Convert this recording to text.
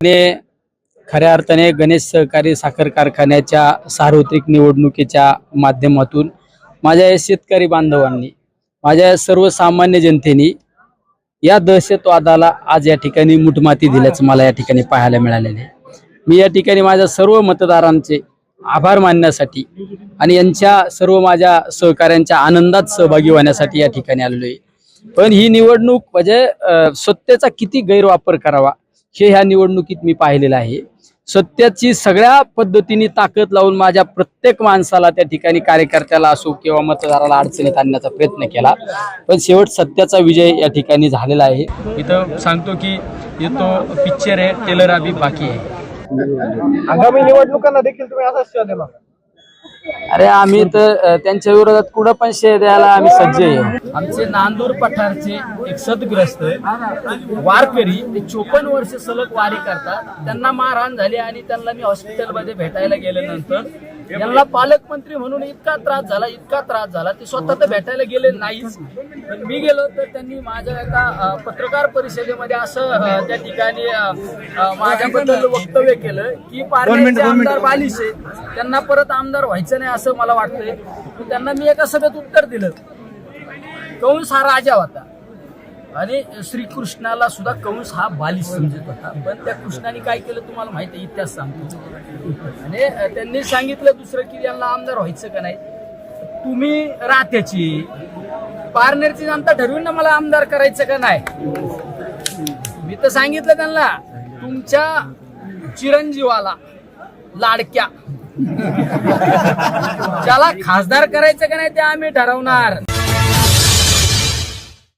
खऱ्या अर्थाने गणेश सहकारी साखर कारखान्याच्या सार्वत्रिक निवडणुकीच्या माध्यमातून माझ्या या शेतकरी बांधवांनी माझ्या या सर्वसामान्य जनतेने या दहशतवादाला आज या ठिकाणी मुठमाती दिल्याचं मला या ठिकाणी पाहायला मिळालेलं आहे. मी या ठिकाणी माझ्या सर्व मतदारांचे आभार मानण्यासाठी आणि यांच्या सर्व माझ्या सहकाऱ्यांच्या आनंदात सहभागी होण्यासाठी या ठिकाणी आलेलो आहे. पण ही निवडणूक म्हणजे सत्तेचा किती गैरवापर करावा हे ह्या निवडणुकीत मी पाहिलेलं आहे. सत्याची सगळ्या पद्धतीने ताकद लावून माझ्या प्रत्येक माणसाला त्या ठिकाणी कार्यकर्त्याला असो किंवा मतदाराला अडचणीत आणण्याचा प्रयत्न केला. पण शेवट सत्याचा विजय या ठिकाणी झालेला आहे. इथं सांगतो की येतो पिक्चर आहे टेलर अभी बाकी आहे. आगामी निवडणुकांना देखील तुम्ही असाच शोध देणार अरे आम्ही तर त्यांच्या विरोधात कुठं पण शे द्यायला आम्ही सज्ज आहे. आमचे नांदूर पठारचे एक सदग्रस्त वारकरी ते चोपन्न वर्ष सलग वारी करतात. त्यांना मारहाण झाली आणि त्यांना मी हॉस्पिटलमध्ये भेटायला गेल्यानंतर यांना पालकमंत्री म्हणून इतका त्रास झाला इतका त्रास झाला ते स्वतः तर भेटायला गेले नाहीच. पण मी गेलो तर त्यांनी माझ्या एका पत्रकार परिषदेमध्ये असं त्या ठिकाणी माझ्याबद्दल वक्तव्य केलं की पार्टीचे आमदार बालिश आहे त्यांना परत आमदार व्हायचं नाही असं मला वाटतंय. त्यांना मी एका सभेत उत्तर दिलं. कंस हा राजा होता? आणि श्रीकृष्णाला सुद्धा कंस हा बालिश समजत होता. पण त्या कृष्णाने काय केलं तुम्हाला माहिती आहे? इतिहास सांगतो. आणि त्यांनी सांगितलं दुसरं की यांना आमदार व्हायचं का नाही? तुम्ही राहत्याची पारनेरची जनता ठरवून ना मला आमदार करायचं का नाही? मी तर सांगितलं त्यांना तुमच्या चिरंजीवाला लाडक्या. ज्याला खासदार करायचं का नाही ते आम्ही ठरवणार.